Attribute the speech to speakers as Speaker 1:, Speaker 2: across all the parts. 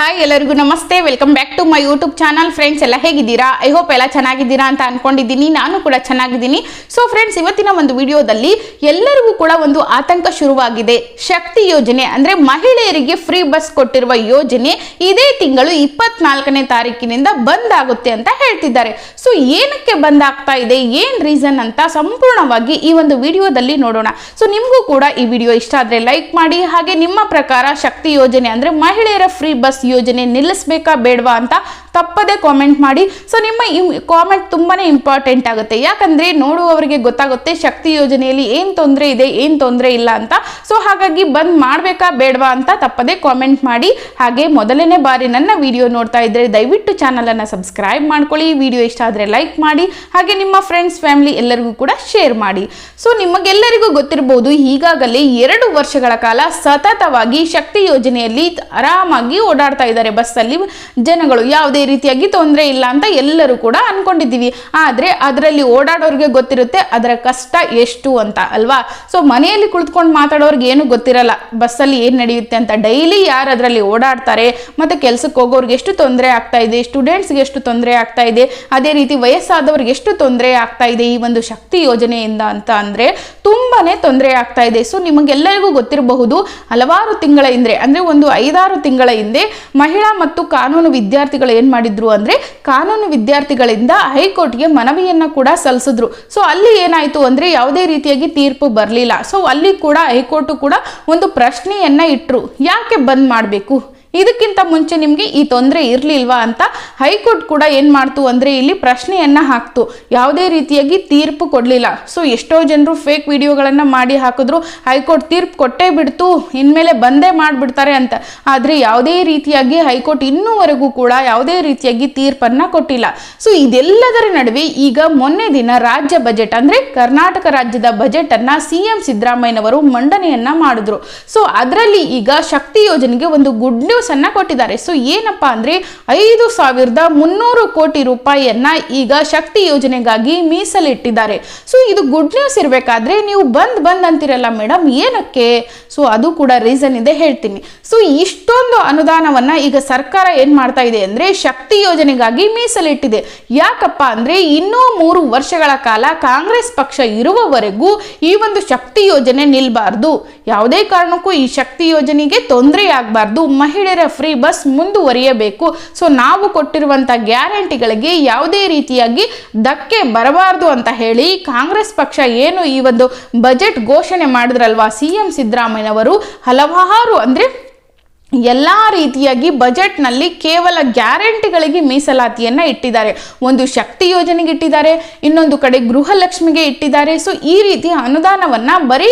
Speaker 1: Hi ಎಲ್ಲರಿಗೂ ನಮಸ್ತೆ. Welcome back to my YouTube channel friends ಎಲ್ಲ ಹೇಗಿದ್ದೀರಾ? ಐ ಹೋಪ್ ಎಲ್ಲ ಚೆನ್ನಾಗಿದ್ದೀರಾ ಅಂತ ಅನ್ಕೊಂಡಿದ್ದೀನಿ. ನಾನು ಕೂಡ ಚೆನ್ನಾಗಿದ್ದೀನಿ. ಸೊ ಫ್ರೆಂಡ್ಸ್ ಇವತ್ತಿನ ಒಂದು ವಿಡಿಯೋದಲ್ಲಿ ಎಲ್ಲರಿಗೂ ಕೂಡ ಒಂದು ಆತಂಕ ಶುರುವಾಗಿದೆ. ಶಕ್ತಿ ಯೋಜನೆ, ಅಂದ್ರೆ ಮಹಿಳೆಯರಿಗೆ ಫ್ರೀ ಬಸ್ ಕೊಟ್ಟಿರುವ ಯೋಜನೆ ಇದೇ ತಿಂಗಳು ಇಪ್ಪತ್ನಾಲ್ಕನೇ ತಾರೀಕಿನಿಂದ ಬಂದ್ ಆಗುತ್ತೆ ಅಂತ ಹೇಳ್ತಿದ್ದಾರೆ. ಸೊ ಏನಕ್ಕೆ ಬಂದ್ ಆಗ್ತಾ ಇದೆ? ಏನ್ ರೀಸನ್ ಅಂತ ಸಂಪೂರ್ಣವಾಗಿ ಈ ಒಂದು ವಿಡಿಯೋದಲ್ಲಿ ನೋಡೋಣ. ಸೊ ನಿಮಗೂ ಕೂಡ ಈ ವಿಡಿಯೋ ಇಷ್ಟ ಆದ್ರೆ ಲೈಕ್ ಮಾಡಿ. ಹಾಗೆ ನಿಮ್ಮ ಪ್ರಕಾರ ಶಕ್ತಿ ಯೋಜನೆ, ಅಂದ್ರೆ ಮಹಿಳೆಯರ ಫ್ರೀ ಬಸ್ ಯೋಜನೆ ನಿಲ್ಲಿಸಬೇಕಾ ಬೇಡವಾ ಅಂತ ತಪ್ಪದೆ ಕಾಮೆಂಟ್ ಮಾಡಿ. ಸೊ ನಿಮ್ಮ ಕಾಮೆಂಟ್ ತುಂಬಾ ಇಂಪಾರ್ಟೆಂಟ್ ಆಗುತ್ತೆ. ಯಾಕಂದ್ರೆ ನೋಡುವವರಿಗೆ ಗೊತ್ತಾಗುತ್ತೆ ಶಕ್ತಿ ಯೋಜನೆಯಲ್ಲಿ ಏನು ತೊಂದರೆ ಇದೆ, ಏನು ತೊಂದರೆ ಇಲ್ಲ ಅಂತ. ಸೊ ಹಾಗಾಗಿ ಬಂದ್ ಮಾಡಬೇಕಾ ಬೇಡವಾ ಅಂತ ತಪ್ಪದೆ ಕಾಮೆಂಟ್ ಮಾಡಿ. ಹಾಗೆ ಮೊದಲನೇ ಬಾರಿ ನನ್ನ ವಿಡಿಯೋ ನೋಡ್ತಾ ಇದ್ದರೆ ದಯವಿಟ್ಟು ಚಾನಲನ್ನು ಸಬ್ಸ್ಕ್ರೈಬ್ ಮಾಡ್ಕೊಳ್ಳಿ. ವಿಡಿಯೋ ಇಷ್ಟ ಆದ್ರೆ ಲೈಕ್ ಮಾಡಿ. ಹಾಗೆ ನಿಮ್ಮ ಫ್ರೆಂಡ್ಸ್ ಫ್ಯಾಮಿಲಿ ಎಲ್ಲರಿಗೂ ಕೂಡ ಶೇರ್ ಮಾಡಿ. ಸೊ ನಿಮಗೆಲ್ಲರಿಗೂ ಗೊತ್ತಿರಬಹುದು ಈಗಾಗಲೇ ಎರಡು ವರ್ಷಗಳ ಕಾಲ ಸತತವಾಗಿ ಶಕ್ತಿ ಯೋಜನೆಯಲ್ಲಿ ಆರಾಮಾಗಿ ಓಡಾಡ್ತಾ ಇದ್ದಾರೆ ಬಸ್ಸಲ್ಲಿ. ಜನಗಳು ಯಾವುದೇ ರೀತಿಯಾಗಿ ತೊಂದರೆ ಇಲ್ಲ ಅಂತ ಎಲ್ಲರೂ ಕೂಡ ಅನ್ಕೊಂಡಿದ್ದೀವಿ. ಆದ್ರೆ ಅದರಲ್ಲಿ ಓಡಾಡೋರಿಗೆ ಗೊತ್ತಿರುತ್ತೆ ಅದರ ಕಷ್ಟ ಎಷ್ಟು ಅಂತ ಅಲ್ವಾ? ಸೊ ಮನೆಯಲ್ಲಿ ಕುಳಿತುಕೊಂಡು ಮಾತಾಡೋರಿಗೆ ಏನು ಗೊತ್ತಿರಲ್ಲ. ಬಸ್ಸಲ್ಲಿ ಏನು ನಡೆಯುತ್ತೆ ಅಂತ ಡೈಲಿ ಯಾರು ಅದರಲ್ಲಿ ಓಡಾಡ್ತಾರೆ, ಮತ್ತೆ ಕೆಲ್ಸಕ್ಕೆ ಹೋಗೋರಿಗೆ ಎಷ್ಟು ತೊಂದರೆ ಆಗ್ತಾ ಇದೆ, ಸ್ಟೂಡೆಂಟ್ಸ್ಗೆ ಎಷ್ಟು ತೊಂದರೆ ಆಗ್ತಾ ಇದೆ, ಅದೇ ರೀತಿ ವಯಸ್ಸಾದವ್ರಿಗೆ ಎಷ್ಟು ತೊಂದರೆ ಆಗ್ತಾ ಇದೆ ಈ ಒಂದು ಶಕ್ತಿ ಯೋಜನೆಯಿಂದ ಅಂತ ಅಂದರೆ ತುಂಬಾನೇ ತೊಂದರೆ ಆಗ್ತಾ ಇದೆ. ಸೊ ನಿಮಗೆಲ್ಲರಿಗೂ ಗೊತ್ತಿರಬಹುದು, ಹಲವಾರು ತಿಂಗಳ ಹಿಂದೆ, ಅಂದ್ರೆ ಒಂದು ಐದಾರು ತಿಂಗಳ ಹಿಂದೆ ಮಹಿಳಾ ಮತ್ತು ಕಾನೂನು ವಿದ್ಯಾರ್ಥಿಗಳು ಮಾಡಿದ್ರು ಅಂದ್ರೆ ಕಾನೂನು ವಿದ್ಯಾರ್ಥಿಗಳಿಂದ ಹೈಕೋರ್ಟ್ಗೆ ಮನವಿಯನ್ನ ಕೂಡ ಸಲ್ಲಿಸಿದ್ರು. ಸೊ ಅಲ್ಲಿ ಏನಾಯ್ತು ಅಂದ್ರೆ ಯಾವುದೇ ರೀತಿಯಾಗಿ ತೀರ್ಪು ಬರಲಿಲ್ಲ. ಸೊ ಅಲ್ಲಿ ಕೂಡ ಹೈಕೋರ್ಟ್ ಕೂಡ ಒಂದು ಪ್ರಶ್ನೆಯನ್ನ ಇಟ್ರು. ಯಾಕೆ ಬಂದ್ ಮಾಡಬೇಕು? ಇದಕ್ಕಿಂತ ಮುಂಚೆ ನಿಮಗೆ ಈ ತೊಂದರೆ ಇರಲಿಲ್ವಾ ಅಂತ ಹೈಕೋರ್ಟ್ ಕೂಡ ಏನು ಮಾಡ್ತು ಅಂದರೆ ಇಲ್ಲಿ ಪ್ರಶ್ನೆಯನ್ನು ಹಾಕ್ತು. ಯಾವುದೇ ರೀತಿಯಾಗಿ ತೀರ್ಪು ಕೊಡಲಿಲ್ಲ. ಸೊ ಎಷ್ಟೋ ಜನರು ಫೇಕ್ ವಿಡಿಯೋಗಳನ್ನು ಮಾಡಿ ಹಾಕಿದ್ರು. ಹೈಕೋರ್ಟ್ ತೀರ್ಪು ಕೊಟ್ಟೇ ಬಿಡ್ತು. ಇನ್ಮೇಲೆ ಬಂದೇ ಮಾಡಿಬಿಡ್ತಾರೆ ಅಂತ. ಆದರೆ ಯಾವುದೇ ರೀತಿಯಾಗಿ ಹೈಕೋರ್ಟ್ ಇನ್ನೂವರೆಗೂ ಕೂಡ ಯಾವುದೇ ರೀತಿಯಾಗಿ ತೀರ್ಪನ್ನು ಕೊಟ್ಟಿಲ್ಲ. ಸೊ ಇದೆಲ್ಲದರ ನಡುವೆ ಈಗ ಮೊನ್ನೆ ದಿನ ರಾಜ್ಯ ಬಜೆಟ್ ಅಂದರೆ ಕರ್ನಾಟಕ ರಾಜ್ಯದ ಬಜೆಟನ್ನು ಸಿ ಎಂ ಸಿದ್ದರಾಮಯ್ಯನವರು ಮಂಡನೆಯನ್ನು ಮಾಡಿದ್ರು. ಸೊ ಅದರಲ್ಲಿ ಈಗ ಶಕ್ತಿ ಯೋಜನೆಗೆ ಒಂದು ಗುಡ್ ನ್ಯೂಸ್ ಅನ್ನ ಕೊಟ್ಟಿದ್ದಾರೆ. ಸೊ ಏನಪ್ಪಾ ಅಂದ್ರೆ ಐದು ಸಾವಿರದ ಮುನ್ನೂರು ಕೋಟಿ ರೂಪಾಯಿಯನ್ನ ಈಗ ಶಕ್ತಿ ಯೋಜನೆಗಾಗಿ ಮೀಸಲಿಟ್ಟಿದ್ದಾರೆ. ಸೊ ಇದು ಗುಡ್ ನ್ಯೂಸ್ ಇರಬೇಕಾದ್ರೆ ನೀವು ಬಂದ್ ಬಂದ್ ಅಂತಿರಲ್ಲ ಮೇಡಮ್ ಏನಕ್ಕೆ? ಸೊ ಅದು ಕೂಡ ರೀಸನ್ ಇದೆ ಹೇಳ್ತೀನಿ. ಸೊ ಇಷ್ಟೊಂದು ಅನುದಾನವನ್ನ ಈಗ ಸರ್ಕಾರ ಏನ್ ಮಾಡ್ತಾ ಇದೆ ಅಂದ್ರೆ ಶಕ್ತಿ ಯೋಜನೆಗಾಗಿ ಮೀಸಲಿಟ್ಟಿದೆ. ಯಾಕಪ್ಪ ಅಂದ್ರೆ ಇನ್ನೂ ಮೂರು ವರ್ಷಗಳ ಕಾಲ ಕಾಂಗ್ರೆಸ್ ಪಕ್ಷ ಇರುವವರೆಗೂ ಈ ಒಂದು ಶಕ್ತಿ ಯೋಜನೆ ನಿಲ್ಬಾರ್ದು. ಯಾವುದೇ ಕಾರಣಕ್ಕೂ ಈ ಶಕ್ತಿ ಯೋಜನೆಗೆ ತೊಂದರೆ ಆಗಬಾರ್ದು. ಮಹಿಳೆಯರ ಫ್ರೀ ಬಸ್ ಮುಂದುವರಿಯಬೇಕು. ಸೊ ನಾವು ಕೊಟ್ಟಿರುವಂತಹ ಗ್ಯಾರಂಟಿಗಳಿಗೆ ಯಾವುದೇ ರೀತಿಯಾಗಿ ಧಕ್ಕೆ ಬರಬಾರದು ಅಂತ ಹೇಳಿ ಕಾಂಗ್ರೆಸ್ ಪಕ್ಷ ಏನು ಈ ಒಂದು ಬಜೆಟ್ ಘೋಷಣೆ ಮಾಡಿದ್ರಲ್ವಾ? ಸಿ ಎಂ ಸಿದ್ದರಾಮಯ್ಯನವರು ಹಲವಾರು ಅಂದ್ರೆ ಎಲ್ಲ ರೀತಿಯಾಗಿ ಬಜೆಟ್ನಲ್ಲಿ ಕೇವಲ ಗ್ಯಾರಂಟಿಗಳಿಗೆ ಮೀಸಲಾತಿಯನ್ನು ಇಟ್ಟಿದ್ದಾರೆ. ಒಂದು ಶಕ್ತಿ ಯೋಜನೆಗೆ ಇಟ್ಟಿದ್ದಾರೆ, ಇನ್ನೊಂದು ಕಡೆ ಗೃಹಲಕ್ಷ್ಮಿಗೆ ಇಟ್ಟಿದ್ದಾರೆ. ಸೊ ಈ ರೀತಿ ಅನುದಾನವನ್ನು ಬರೀ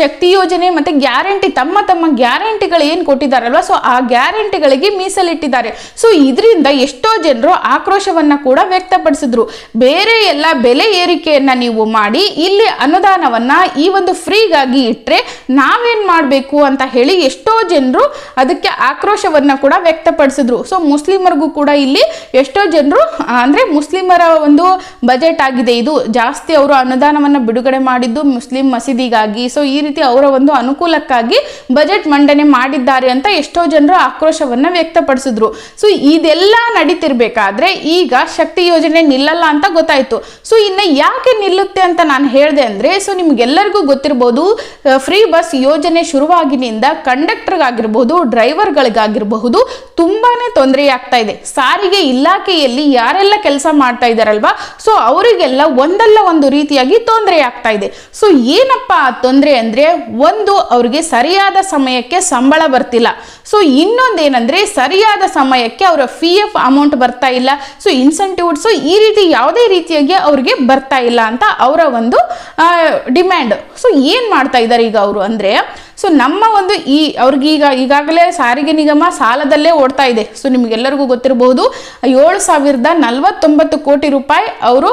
Speaker 1: ಶಕ್ತಿ ಯೋಜನೆ ಮತ್ತು ಗ್ಯಾರಂಟಿ, ತಮ್ಮ ತಮ್ಮ ಗ್ಯಾರಂಟಿಗಳು ಏನು ಕೊಟ್ಟಿದ್ದಾರಲ್ವ? ಸೊ ಆ ಗ್ಯಾರಂಟಿಗಳಿಗೆ ಮೀಸಲಿಟ್ಟಿದ್ದಾರೆ. ಸೊ ಇದರಿಂದ ಎಷ್ಟೋ ಜನರು ಆಕ್ರೋಶವನ್ನು ಕೂಡ ವ್ಯಕ್ತಪಡಿಸಿದ್ರು. ಬೇರೆ ಎಲ್ಲ ಬೆಲೆ ಏರಿಕೆಯನ್ನು ನೀವು ಮಾಡಿ, ಇಲ್ಲಿ ಅನುದಾನವನ್ನು ಈ ಒಂದು ಫ್ರೀಗಾಗಿ ಇಟ್ಟರೆ ನಾವೇನು ಮಾಡಬೇಕು ಅಂತ ಹೇಳಿ ಎಷ್ಟೋ ಜನರು ಅದಕ್ಕೆ ಆಕ್ರೋಶವನ್ನ ಕೂಡ ವ್ಯಕ್ತಪಡಿಸಿದ್ರು. ಸೊ ಮುಸ್ಲಿಮರಿಗೂ ಕೂಡ ಇಲ್ಲಿ ಎಷ್ಟೋ ಜನರು, ಅಂದ್ರೆ ಮುಸ್ಲಿಮರ ಒಂದು ಬಜೆಟ್ ಆಗಿದೆ ಇದು. ಜಾಸ್ತಿ ಅವರು ಅನುದಾನವನ್ನ ಬಿಡುಗಡೆ ಮಾಡಿದ್ದು ಮುಸ್ಲಿಂ ಮಸೀದಿಗಾಗಿ. ಸೊ ಈ ರೀತಿ ಅವರ ಒಂದು ಅನುಕೂಲಕ್ಕಾಗಿ ಬಜೆಟ್ ಮಂಡನೆ ಮಾಡಿದ್ದಾರೆ ಅಂತ ಎಷ್ಟೋ ಜನರು ಆಕ್ರೋಶವನ್ನ ವ್ಯಕ್ತಪಡಿಸಿದ್ರು. ಸೊ ಇದೆಲ್ಲ ನಡೀತಿರ್ಬೇಕಾದ್ರೆ ಈಗ ಶಕ್ತಿ ಯೋಜನೆ ನಿಲ್ಲಲ್ಲ ಅಂತ ಗೊತ್ತಾಯ್ತು. ಸೊ ಇನ್ನ ಯಾಕೆ ನಿಲ್ಲುತ್ತೆ ಅಂತ ನಾನು ಹೇಳಿದೆ ಅಂದ್ರೆ ಸೊ ನಿಮ್ಗೆಲ್ಲರಿಗೂ ಗೊತ್ತಿರಬಹುದು ಫ್ರೀ ಬಸ್ ಯೋಜನೆ ಶುರುವಾಗಿನಿಂದ ಕಂಡಕ್ಟರ್ಗಾಗಿರ್ಬೋದು ಡ್ರೈವರ್ಗಳಿಗಾಗಿರಬಹುದು, ತುಂಬಾನೇ ತೊಂದರೆ ಆಗ್ತಾ ಇದೆ. ಸಾರಿಗೆ ಇಲಾಖೆಯಲ್ಲಿ ಯಾರೆಲ್ಲ ಕೆಲಸ ಮಾಡ್ತಾ ಇದಾರಲ್ವಾ? ಸೊ, ಅವರಿಗೆಲ್ಲ ಒಂದಲ್ಲ ಒಂದು ರೀತಿಯಾಗಿ ತೊಂದರೆ ಆಗ್ತಾ ಇದೆ. ಸೊ, ಏನಪ್ಪ ಆ ತೊಂದರೆ ಅಂದ್ರೆ, ಒಂದು ಅವ್ರಿಗೆ ಸರಿಯಾದ ಸಮಯಕ್ಕೆ ಸಂಬಳ ಬರ್ತಿಲ್ಲ. ಸೊ, ಇನ್ನೊಂದೇನಂದ್ರೆ, ಸರಿಯಾದ ಸಮಯಕ್ಕೆ ಅವರ ಫಿ ಎಫ್ ಅಮೌಂಟ್ ಬರ್ತಾ ಇಲ್ಲ. ಸೊ ಇನ್ಸೆಂಟಿವ್ಸ್ ಈ ರೀತಿ ಯಾವುದೇ ರೀತಿಯಾಗಿ ಅವ್ರಿಗೆ ಬರ್ತಾ ಇಲ್ಲ ಅಂತ ಅವರ ಒಂದು ಡಿಮ್ಯಾಂಡ್ ಸೊ, ಏನ್ ಮಾಡ್ತಾ ಇದ್ದಾರೆ ಈಗ ಅವರು ಅಂದ್ರೆ ಸೊ ನಮ್ಮ ಒಂದು ಈ ಅವ್ರಿಗೀಗ ಈಗಾಗಲೇ ಸಾರಿಗೆ ನಿಗಮ ಸಾಲದಲ್ಲೇ ಓಡ್ತಾ ಇದೆ. ಸೊ ನಿಮಗೆಲ್ಲರಿಗೂ ಗೊತ್ತಿರಬಹುದು, ಏಳು ಸಾವಿರದ ನಲವತ್ತೊಂಬತ್ತು ಕೋಟಿ ರೂಪಾಯಿ ಅವರು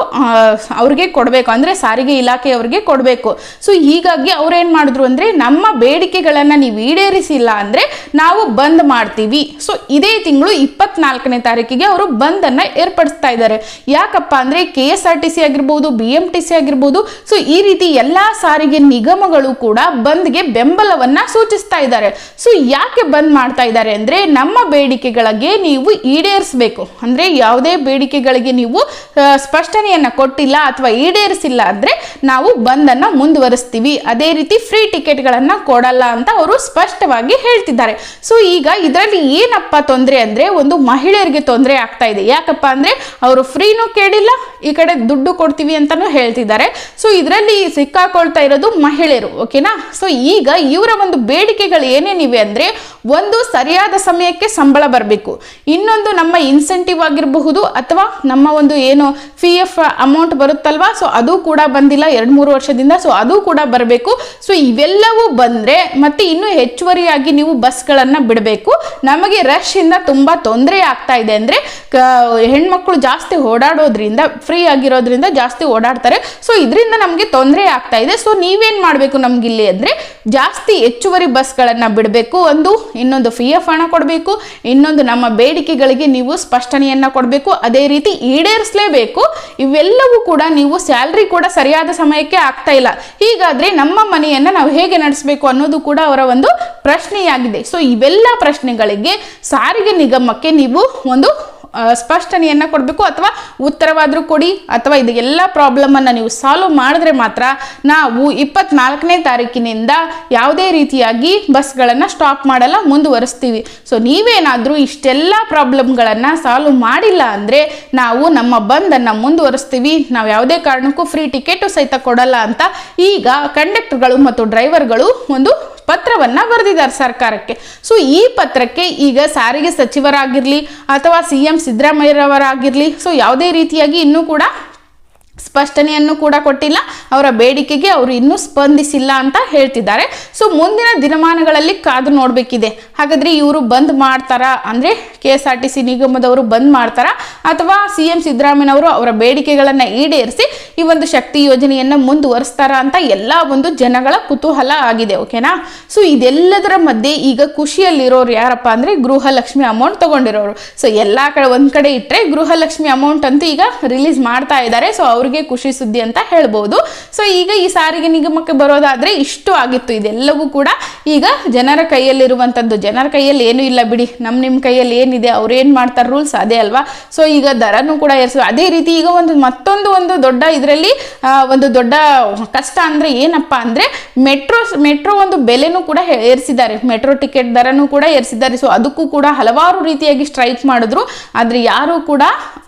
Speaker 1: ಅವ್ರಿಗೆ ಕೊಡಬೇಕು. ಅಂದರೆ ಸಾರಿಗೆ ಇಲಾಖೆಯವರಿಗೆ ಕೊಡಬೇಕು. ಸೊ ಹೀಗಾಗಿ ಅವ್ರೇನು ಮಾಡಿದ್ರು ಅಂದರೆ, ನಮ್ಮ ಬೇಡಿಕೆಗಳನ್ನು ನೀವು ಈಡೇರಿಸಿಲ್ಲ ಅಂದರೆ ನಾವು ಬಂದ್ ಮಾಡ್ತೀವಿ. ಸೊ ಇದೇ ತಿಂಗಳು ಇಪ್ಪತ್ನಾಲ್ಕನೇ ತಾರೀಕಿಗೆ ಅವರು ಬಂದನ್ನು ಏರ್ಪಡಿಸ್ತಾ ಇದ್ದಾರೆ. ಯಾಕಪ್ಪ ಅಂದರೆ K S R T C ಆಗಿರ್ಬೋದು, ಬಿ ಎಂ ಟಿ ಸಿ ಆಗಿರ್ಬೋದು ಸೊ ಈ ರೀತಿ ಎಲ್ಲ ಸಾರಿಗೆ ನಿಗಮಗಳು ಕೂಡ ಬಂದ್ಗೆ ಬೆಂಬಲ ಬೆಂಬಲವನ್ನ ಸೂಚಿಸ್ತಾ ಇದ್ದಾರೆ. ಸೊ ಯಾಕೆ ಬಂದ್ ಮಾಡ್ತಾ ಇದ್ದಾರೆ ಅಂದ್ರೆ ನಮ್ಮ ಬೇಡಿಕೆಗಳಿಗೆ ನೀವು ಈಡೇರಿಸಬೇಕು. ಅಂದ್ರೆ ಯಾವುದೇ ಬೇಡಿಕೆಗಳಿಗೆ ನೀವು ಸ್ಪಷ್ಟನೆಯನ್ನ ಕೊಟ್ಟಿಲ್ಲ ಅಥವಾ ಈಡೇರಿಸಿಲ್ಲ ಅಂದ್ರೆ ನಾವು ಬಂದನ್ನ ಮುಂದುವರಿಸ್ತೀವಿ. ಅದೇ ರೀತಿ ಫ್ರೀ ಟಿಕೆಟ್ಗಳನ್ನ ಕೊಡಲ್ಲ ಅಂತ ಅವರು ಸ್ಪಷ್ಟವಾಗಿ ಹೇಳ್ತಿದ್ದಾರೆ. ಸೊ ಈಗ ಇದರಲ್ಲಿ ಏನಪ್ಪ ತೊಂದರೆ ಅಂದ್ರೆ ಒಂದು ಮಹಿಳೆಯರಿಗೆ ತೊಂದರೆ ಆಗ್ತಾ ಇದೆ. ಯಾಕಪ್ಪ ಅಂದ್ರೆ ಅವರು ಫ್ರೀನೂ ಕೇಳಿಲ್ಲ, ಈ ಕಡೆ ದುಡ್ಡು ಕೊಡ್ತೀವಿ ಅಂತಾನು ಹೇಳ್ತಿದ್ದಾರೆ. ಸೊ ಇದರಲ್ಲಿ ಸಿಕ್ಕಾಕೊಳ್ತಾ ಇರೋದು ಮಹಿಳೆಯರು ಓಕೆನಾ ಸೊ ಈಗ ಒಂದು ಬೇಡಿಕೆಗಳು ಏನೇನಿವೆ ಅಂದರೆ ಒಂದು ಸರಿಯಾದ ಸಮಯಕ್ಕೆ ಸಂಬಳ ಬರಬೇಕು. ಇನ್ನೊಂದು ನಮ್ಮ ಇನ್ಸೆಂಟಿವ್ ಆಗಿರಬಹುದು ಅಥವಾ ನಮ್ಮ ಒಂದು ಏನು ಪಿ ಎಫ್ ಅಮೌಂಟ್ ಬರುತ್ತಲ್ವಾ? ಸೊ ಅದು ಕೂಡ ಬಂದಿಲ್ಲ ಎರಡು ಮೂರು ವರ್ಷದಿಂದ. ಸೊ ಅದು ಕೂಡ ಬರಬೇಕು. ಸೊ ಇವೆಲ್ಲವೂ ಬಂದರೆ ಮತ್ತೆ ಇನ್ನೂ ಹೆಚ್ಚುವರಿಯಾಗಿ ನೀವು ಬಸ್ಗಳನ್ನು ಬಿಡಬೇಕು. ನಮಗೆ ರಶ್ ಇಂದ ತುಂಬಾ ತೊಂದರೆ ಆಗ್ತಾ ಇದೆ ಅಂದ್ರೆ ಹೆಣ್ಮಕ್ಳು ಜಾಸ್ತಿ ಓಡಾಡೋದ್ರಿಂದ ಫ್ರೀ ಆಗಿರೋದ್ರಿಂದ ಜಾಸ್ತಿ ಓಡಾಡ್ತಾರೆ. ಸೊ ಇದರಿಂದ ನಮಗೆ ತೊಂದರೆ ಆಗ್ತಾ ಇದೆ. ಸೊ ನೀವೇನ್ ಮಾಡಬೇಕು ನಮ್ಗೆ ಇಲ್ಲಿ ಅಂದ್ರೆ, ಜಾಸ್ತಿ ಹೆಚ್ಚುವರಿ ಬಸ್ಗಳನ್ನ ಬಿಡಬೇಕು. ಒಂದು, ಇನ್ನೊಂದು ಫ್ರೀ ಎಫ್ ಹಣ ಕೊಡಬೇಕು. ಇನ್ನೊಂದು ನಮ್ಮ ಬೇಡಿಕೆಗಳಿಗೆ ನೀವು ಸ್ಪಷ್ಟನೆಯನ್ನ ಕೊಡಬೇಕು. ಅದೇ ರೀತಿ ಈಡೇರಿಸಲೇಬೇಕು. ಇವೆಲ್ಲವೂ ಕೂಡ ನೀವು ಸ್ಯಾಲ್ರಿ ಕೂಡ ಸರಿಯಾದ ಸಮಯಕ್ಕೆ ಆಗ್ತಾ ಇಲ್ಲ. ಹೀಗಾದ್ರೆ ನಮ್ಮ ಮನೆಯನ್ನ ನಾವು ಹೇಗೆ ನಡೆಸಬೇಕು ಅನ್ನೋದು ಕೂಡ ಅವರ ಒಂದು ಪ್ರಶ್ನೆಯಾಗಿದೆ. ಸೊ ಇವೆಲ್ಲ ಪ್ರಶ್ನೆಗಳಿಗೆ ಸಾರಿಗೆ ನಿಗಮಕ್ಕೆ ನೀವು ಒಂದು ಸ್ಪಷ್ಟನೆಯನ್ನ ಕೊಡಬೇಕು ಅಥವಾ ಉತ್ತರವಾದರೂ ಕೊಡಿ ಅಥವಾ ಇದು ಎಲ್ಲ ಪ್ರಾಬ್ಲಮ್ ಅನ್ನ ನೀವು ಸಾಲ್ವ್ ಮಾಡಿದ್ರೆ ಮಾತ್ರ ನಾವು ಇಪ್ಪತ್ನಾಲ್ಕನೇ ತಾರೀಕಿನಿಂದ ಯಾವುದೇ ರೀತಿಯಾಗಿ ಬಸ್ಗಳನ್ನು ಸ್ಟಾಪ್ ಮಾಡಲ್ಲ, ಮುಂದುವರಿಸ್ತೀವಿ. ಸೊ ನೀವೇನಾದರೂ ಇಷ್ಟೆಲ್ಲ ಪ್ರಾಬ್ಲಮ್ಗಳನ್ನು ಸಾಲ್ವ್ ಮಾಡಿಲ್ಲ ಅಂದರೆ ನಾವು ನಮ್ಮ ಬಂದನ್ನು ಮುಂದುವರಿಸ್ತೀವಿ. ನಾವು ಯಾವುದೇ ಕಾರಣಕ್ಕೂ ಫ್ರೀ ಟಿಕೆಟು ಸಹಿತ ಕೊಡಲ್ಲ ಅಂತ ಈಗ ಕಂಡಕ್ಟರ್ಗಳು ಮತ್ತು ಡ್ರೈವರ್ಗಳು ಒಂದು ಪತ್ರವನ್ನ ಬರೆದಿದ್ದಾರೆ ಸರ್ಕಾರಕ್ಕೆ. ಸೊ ಈ ಪತ್ರಕ್ಕೆ ಈಗ ಸಾರಿಗೆ ಸಚಿವರಾಗಿರ್ಲಿ ಅಥವಾ ಸಿ ಎಂ ಸಿದ್ದರಾಮಯ್ಯರವರಾಗಿರ್ಲಿ ಸೊ ಯಾವುದೇ ರೀತಿಯಾಗಿ ಇನ್ನೂ ಕೂಡ ಸ್ಪಷ್ಟನೆಯನ್ನು ಕೂಡ ಕೊಟ್ಟಿಲ್ಲ. ಅವರ ಬೇಡಿಕೆಗೆ ಅವರು ಇನ್ನೂ ಸ್ಪಂದಿಸಿಲ್ಲ ಅಂತ ಹೇಳ್ತಿದ್ದಾರೆ. ಸೊ ಮುಂದಿನ ದಿನಮಾನಗಳಲ್ಲಿ ಕಾದು ನೋಡಬೇಕಿದೆ. ಹಾಗಾದ್ರೆ ಇವರು ಬಂದ್ ಮಾಡ್ತಾರಾ? ಅಂದ್ರೆ K S R T C ನಿಗಮದವರು ಬಂದ್ ಮಾಡ್ತಾರಾ? ಅಥವಾ ಸಿ ಎಂ ಸಿದ್ದರಾಮಯ್ಯನವರು ಅವರ ಬೇಡಿಕೆಗಳನ್ನು ಈಡೇರಿಸಿ ಈ ಒಂದು ಶಕ್ತಿ ಯೋಜನೆಯನ್ನು ಮುಂದುವರಿಸ್ತಾರಾ ಅಂತ ಎಲ್ಲ ಒಂದು ಜನಗಳ ಕುತೂಹಲ ಆಗಿದೆ ಓಕೆನಾ ಸೊ ಇದೆಲ್ಲದರ ಮಧ್ಯೆ ಈಗ ಖುಷಿಯಲ್ಲಿರೋರು ಯಾರಪ್ಪ ಅಂದ್ರೆ ಗೃಹಲಕ್ಷ್ಮಿ ಅಮೌಂಟ್ ತಗೊಂಡಿರೋರು. ಸೊ ಎಲ್ಲಾ ಕಡೆ ಒಂದು ಕಡೆ ಇಟ್ಟರೆ ಗೃಹಲಕ್ಷ್ಮಿ ಅಮೌಂಟ್ ಅಂತೂ ಈಗ ರಿಲೀಸ್ ಮಾಡ್ತಾ ಇದ್ದಾರೆ. ಸೊ ಅವ್ರಿಗೆ ಖುಷಿ ಸುದ್ದಿ ಅಂತ ಹೇಳ್ಬೋದು. ಸೊ ಈಗ ಈ ಸಾರಿಗೆ ನಿಗಮಕ್ಕೆ ಬರೋದಾದ್ರೆ ಇಷ್ಟು ಆಗಿತ್ತು. ಇದೆಲ್ಲವೂ ಕೂಡ ಈಗ ಜನರ ಕೈಯಲ್ಲಿರುವಂಥದ್ದು ಜನರ ಕೈಯಲ್ಲಿ ಏನೂ ಇಲ್ಲ ಬಿಡಿ. ನಮ್ಮ ನಿಮ್ಮ ಕೈಯಲ್ಲಿ ಏನಿದೆ, ಅವ್ರು ಏನು ಮಾಡ್ತಾರೆ ರೂಲ್ಸ್ ಅದೇ ಅಲ್ವಾ? ಸೊ ಈಗ ದರನೂ ಕೂಡ ಏರಿಸ ಅದೇ ರೀತಿ ಈಗ ಒಂದು ಮತ್ತೊಂದು ಒಂದು ದೊಡ್ಡ ಇದರಲ್ಲಿ ಒಂದು ದೊಡ್ಡ ಕಷ್ಟ ಅಂದ್ರೆ ಏನಪ್ಪಾ ಅಂದ್ರೆ ಮೆಟ್ರೋ ಮೆಟ್ರೋ ಒಂದು ಬೆಲೆನೂ ಕೂಡ ಏರಿಸಿದ್ದಾರೆ. ಮೆಟ್ರೋ ಟಿಕೆಟ್ ದರನೂ ಕೂಡ ಏರಿಸಿದ್ದಾರೆ. ಸೊ ಅದಕ್ಕೂ ಕೂಡ ಹಲವಾರು ರೀತಿಯಾಗಿ ಸ್ಟ್ರೈಕ್ ಮಾಡಿದ್ರು. ಆದ್ರೆ ಯಾರು ಕೂಡ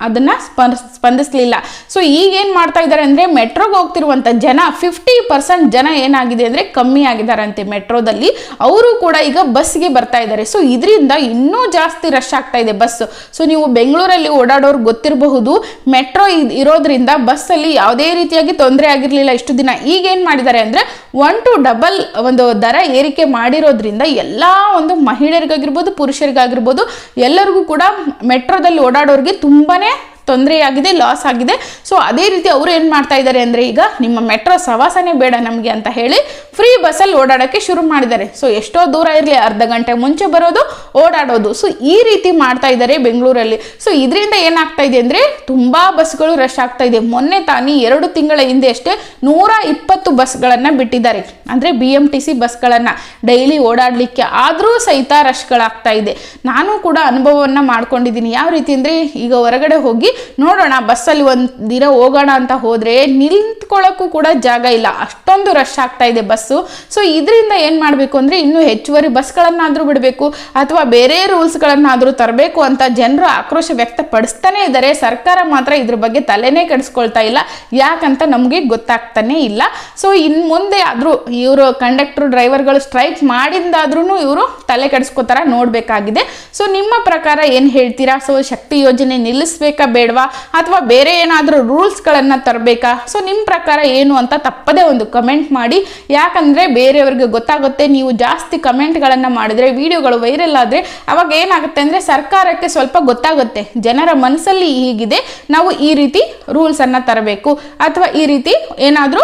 Speaker 1: ಅದನ್ನ ಸ್ಪಂದ ಸ್ಪಂದಿಸಲಿಲ್ಲ. ಸೊ ಈಗ ಮಾಡ್ತಾ ಇದ್ದಾರೆ ಅಂದ್ರೆ ಮೆಟ್ರೋಗೆ ಹೋಗ್ತಿರುವಂತ ಜನ ಫಿಫ್ಟಿ ಪರ್ಸೆಂಟ್ ಜನ ಏನಾಗಿದೆ ಅಂದ್ರೆ ಕಮ್ಮಿ ಆಗಿದ್ದಾರಂತೆ ಮೆಟ್ರೋದಲ್ಲಿ. ಅವರು ಕೂಡ ಈಗ ಬಸ್ಗೆ ಬರ್ತಾ ಇದ್ದಾರೆ. ಸೊ ಇದರಿಂದ ಇನ್ನೂ ಜಾಸ್ತಿ ರಶ್ ಆಗ್ತಾ ಇದೆ ಬಸ್. ಸೊ ನೀವು ಬೆಂಗಳೂರಲ್ಲಿ ಓಡಾಡೋರು ಗೊತ್ತಿರಬಹುದು, ಮೆಟ್ರೋ ಇರೋದ್ರಿಂದ ಬಸ್ಸಲ್ಲಿ ಯಾವುದೇ ರೀತಿಯಾಗಿ ತೊಂದರೆ ಆಗಿರಲಿಲ್ಲ ಇಷ್ಟು ದಿನ. ಈಗ ಏನು ಮಾಡಿದ್ದಾರೆ ಅಂದ್ರೆ ಒನ್ ಟು ಡಬಲ್ ಒಂದು ದರ ಏರಿಕೆ ಮಾಡಿರೋದ್ರಿಂದ ಎಲ್ಲ ಒಂದು ಮಹಿಳೆಯರಿಗಾಗಿರ್ಬೋದು, ಪುರುಷರಿಗಾಗಿರ್ಬೋದು, ಎಲ್ಲರಿಗೂ ಕೂಡ ಮೆಟ್ರೋದಲ್ಲಿ ಓಡಾಡೋರಿಗೆ ತುಂಬಾನೇ ತೊಂದರೆಯಾಗಿದೆ ಲಾಸ್ ಆಗಿದೆ. ಸೊ ಅದೇ ರೀತಿ ಅವರು ಏನು ಮಾಡ್ತಾ ಇದ್ದಾರೆ ಅಂದರೆ ಈಗ ನಿಮ್ಮ ಮೆಟ್ರೋ ಸವಾಸನೇ ಬೇಡ ನಮಗೆ ಅಂತ ಹೇಳಿ ಫ್ರೀ ಬಸ್ಸಲ್ಲಿ ಓಡಾಡೋಕ್ಕೆ ಶುರು ಮಾಡಿದ್ದಾರೆ. ಸೊ ಎಷ್ಟೋ ದೂರ ಇರಲಿ, ಅರ್ಧ ಗಂಟೆ ಮುಂಚೆ ಬರೋದು, ಓಡಾಡೋದು. ಸೊ ಈ ರೀತಿ ಮಾಡ್ತಾ ಇದ್ದಾರೆ ಬೆಂಗಳೂರಲ್ಲಿ. ಸೊ ಇದರಿಂದ ಏನಾಗ್ತಾ ಇದೆ ಅಂದರೆ ತುಂಬ ಬಸ್ಗಳು ರಶ್ ಆಗ್ತಾ ಇದೆ. ಮೊನ್ನೆ ತಾನೇ ಎರಡು ತಿಂಗಳ ಹಿಂದೆ ಅಷ್ಟೇ ನೂರ ಇಪ್ಪತ್ತು ಬಸ್ಗಳನ್ನು ಬಿಟ್ಟಿದ್ದಾರೆ. ಅಂದರೆ ಬಿ ಎಂ ಟಿ ಸಿ ಬಸ್ಗಳನ್ನು ಡೈಲಿ ಓಡಾಡಲಿಕ್ಕೆ ಆದರೂ ಸಹಿತ ರಶ್ಗಳಾಗ್ತಾ ಇದೆ. ನಾನು ಕೂಡ ಅನುಭವವನ್ನು ಮಾಡ್ಕೊಂಡಿದ್ದೀನಿ. ಯಾವ ರೀತಿ ಅಂದರೆ ಈಗ ಹೊರಗಡೆ ಹೋಗಿ ನೋಡೋಣ, ಬಸ್ಸಲ್ಲಿ ಒಂದು ದಿನ ಹೋಗೋಣ ಅಂತ ಹೋದರೆ ನಿಂತ್ಕೊಳ್ಳೋಕ್ಕೂ ಕೂಡ ಜಾಗ ಇಲ್ಲ. ಅಷ್ಟೊಂದು ರಶ್ ಆಗ್ತಾ ಇದೆ ಬಸ್ಸು. ಸೊ ಇದರಿಂದ ಏನು ಮಾಡಬೇಕು ಅಂದರೆ ಇನ್ನೂ ಹೆಚ್ಚುವರಿ ಬಸ್ಗಳನ್ನಾದರೂ ಬಿಡಬೇಕು, ಅಥವಾ ಬೇರೆ ರೂಲ್ಸ್ಗಳನ್ನಾದರೂ ತರಬೇಕು ಅಂತ ಜನರು ಆಕ್ರೋಶ ವ್ಯಕ್ತಪಡಿಸ್ತಾನೆ ಇದ್ದಾರೆ. ಸರ್ಕಾರ ಮಾತ್ರ ಇದ್ರ ಬಗ್ಗೆ ತಲೆನೇ ಕೆಡಿಸ್ಕೊಳ್ತಾ ಇಲ್ಲ. ಯಾಕಂತ ನಮಗೆ ಗೊತ್ತಾಗ್ತಾನೆ ಇಲ್ಲ. ಸೊ ಇನ್ನು ಮುಂದೆ ಆದರೂ ಇವರು ಕಂಡಕ್ಟರ್, ಡ್ರೈವರ್ಗಳು ಸ್ಟ್ರೈಕ್ ಮಾಡಿಂದಾದ್ರೂ ಇವರು ತಲೆ ಕೆಡಿಸ್ಕೋತಾರ ನೋಡಬೇಕಾಗಿದೆ. ಸೊ ನಿಮ್ಮ ಪ್ರಕಾರ ಏನು ಹೇಳ್ತೀರಾ? ಸೊ ಶಕ್ತಿ ಯೋಜನೆ ನಿಲ್ಲಿಸ್ಬೇಕಾ ಬೇಡವಾ? ಅಥವಾ ಬೇರೆ ಏನಾದರೂ ರೂಲ್ಸ್ಗಳನ್ನು ತರಬೇಕಾ? ಸೊ ನಿಮ್ಮ ಪ್ರಕಾರ ಏನು ಅಂತ ತಪ್ಪದೇ ಒಂದು ಕಮೆಂಟ್ ಮಾಡಿ. ಯಾಕಂದರೆ ಬೇರೆಯವ್ರಿಗೆ ಗೊತ್ತಾಗುತ್ತೆ, ನೀವು ಜಾಸ್ತಿ ಕಮೆಂಟ್ಗಳನ್ನು ಮಾಡಿದ್ರೆ, ವಿಡಿಯೋಗಳು ವೈರಲ್ ಆದರೆ ಅವಾಗ ಏನಾಗುತ್ತೆ ಅಂದರೆ ಸರ್ಕಾರಕ್ಕೆ ಸ್ವಲ್ಪ ಗೊತ್ತಾಗುತ್ತೆ. ಜನರ ಮನಸ್ಸಲ್ಲಿ ಹೀಗಿದೆ, ನಾವು ಈ ರೀತಿ ರೂಲ್ಸನ್ನು ತರಬೇಕು. ಅಥವಾ ಈ ರೀತಿ ಏನಾದರೂ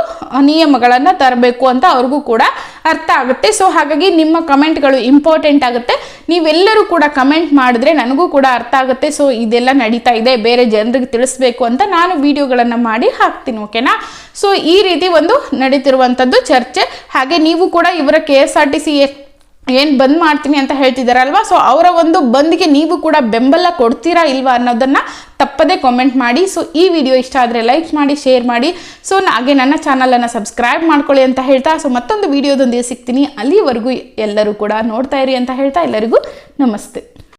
Speaker 1: ನಿಯಮಗಳನ್ನು ತರಬೇಕು ಅಂತ ಅವ್ರಿಗೂ ಕೂಡ ಅರ್ಥ ಆಗುತ್ತೆ. ಸೊ ಹಾಗಾಗಿ ನಿಮ್ಮ ಕಮೆಂಟ್ಗಳು ಇಂಪಾರ್ಟೆಂಟ್ ಆಗುತ್ತೆ. ನೀವೆಲ್ಲರೂ ಕೂಡ ಕಮೆಂಟ್ ಮಾಡಿದ್ರೆ ನನಗೂ ಕೂಡ ಅರ್ಥ ಆಗುತ್ತೆ. ಸೊ ಇದೆಲ್ಲ ನಡೀತಾ ಇದೆ. ಬೇರೆ ಜನರಿಗೆ ತಿಳಿಸ್ಬೇಕು ಅಂತ ನಾನು ವಿಡಿಯೋಗಳನ್ನು ಮಾಡಿ ಹಾಕ್ತೀನಿ ಓಕೆನಾ ಸೊ ಈ ರೀತಿ ಒಂದು ನಡೀತಿರುವಂಥದ್ದು ಚರ್ಚೆ. ಹಾಗೆ ನೀವು ಕೂಡ ಇವರ K S R T C ಏನು ಬಂದ್ ಮಾಡ್ತೀನಿ ಅಂತ ಹೇಳ್ತಿದ್ದಾರಲ್ವಾ ಸೊ ಅವರ ಒಂದು ಬಂದ್ಗೆ ನೀವು ಕೂಡ ಬೆಂಬಲ ಕೊಡ್ತೀರಾ ಇಲ್ವಾ ಅನ್ನೋದನ್ನು ತಪ್ಪದೇ ಕಾಮೆಂಟ್ ಮಾಡಿ. ಸೊ ಈ ವಿಡಿಯೋ ಇಷ್ಟ ಆದರೆ ಲೈಕ್ ಮಾಡಿ ಶೇರ್ ಮಾಡಿ. ಸೊ ಹಾಗೆ ನನ್ನ ಚಾನಲನ್ನು ಸಬ್ಸ್ಕ್ರೈಬ್ ಮಾಡ್ಕೊಳ್ಳಿ ಅಂತ ಹೇಳ್ತಾ ಸೊ ಮತ್ತೊಂದು ವಿಡಿಯೋದೊಂದಿಗೆ ಸಿಗ್ತೀನಿ. ಅಲ್ಲಿವರೆಗೂ ಎಲ್ಲರೂ ಕೂಡ ನೋಡ್ತಾ ಇರಿ ಅಂತ ಹೇಳ್ತಾ, ಎಲ್ಲರಿಗೂ ನಮಸ್ತೆ.